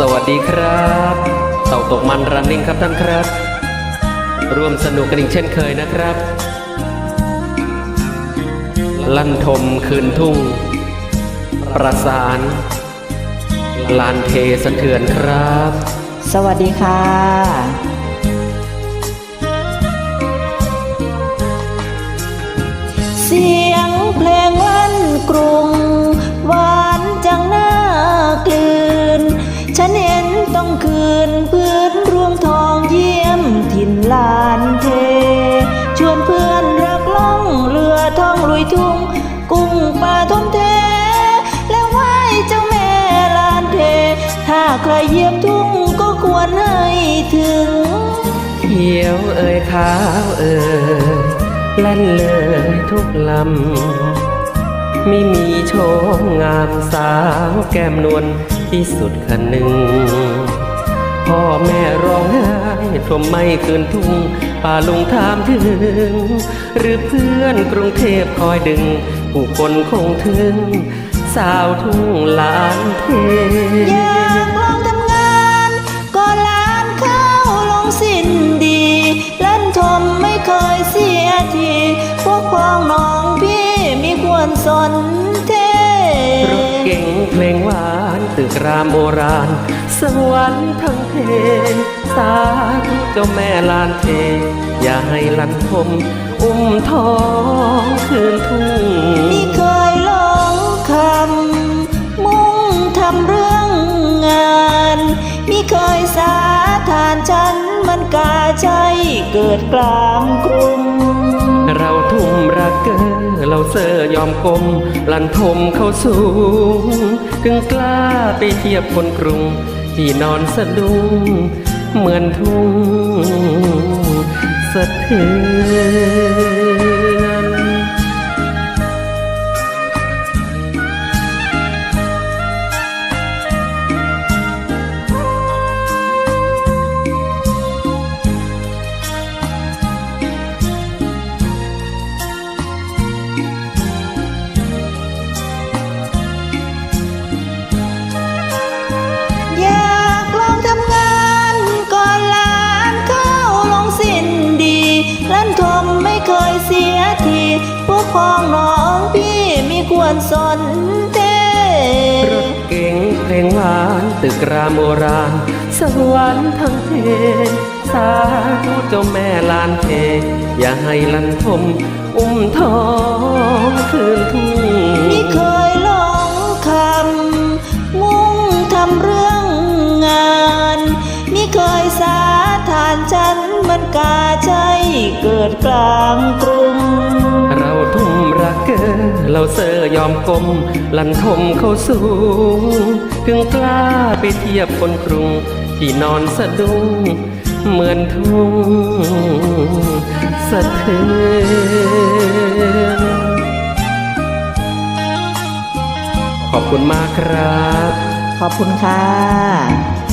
สวัสดีครับเต่าตกมันรันนิ่งครับท่านครับ ร่วมสนุกกันอีกเช่นเคยนะครับ ลั่นทมคืนทุ่ง ประสาน ลานเทสะเทือนครับ สวัสดีค่ะ เสีย งคืนพื้นรวงทองเยี่ยมถิ่นลานเท ชวนเพื่อนรักล่องเรือท่องลุยทุ่ง กุ้งปลาทมเท แล้วไหว้เจ้าแม่ลานเท ถ้าใครเยี่ยบทุ่งก็ควรให้ถึงเขียวเอ่ยขาวเอ่ยลั่นเลยทุกลำ ไม่มีโชมงามสาวแก้มนวลที่สุดคันหนึ่ง พ่อแม่ร้องไห้ทมไม่คืนทุ่งป่าลุงถามถึง หรือเพื่อนกรุงเทพคอยดึง ผู้คนคงถึง สาวทุ่งลานเทอยากลองทำงาน ก็ลานเข้าลงสิ้นดีลั่นทมไม่เคยเสียที พวกพ้องน้อง สนเทรถเก่งเพลงหวานตึกรามโบราณ สวรรค์ทั้งเพลงสาธุเจ้าแม่ลานเท อย่าให้ลันทมอุ้มท้องคืนทุ่งนี่เคยลองคำ มุ่งทำเรื่องงานมีเคยสาทานฉันมันกาใจเกิดกลางกรุงเราทุ่มรักเกอ เราเสอยอมกลมลันทมเข้าสูงถึงกล้าไปเทียบคนกรุง ที่นอนสะดุ้งเหมือนทุ่งสะเทือน พ้องน้องพี่มีควรสนเทรถเก๋งเพลงหวานตึกรามโบราณ สวรรค์ทั้งเพลสาธุเจ้าแม่ลานเทอย่าให้ลันทม อุ้มทองคืนทุ่งานฉันมันกาใจเกิดกลางกรุง เราทุ่มรักเกอเราเสอยอมกลมลันทมเข้าสูงถึงกล้าไปเทียบคนกรุง ที่นอนสะดุ้งเหมือนทุ่งสะเทือนขอบคุณมากครับ ขอบคุณค่ะ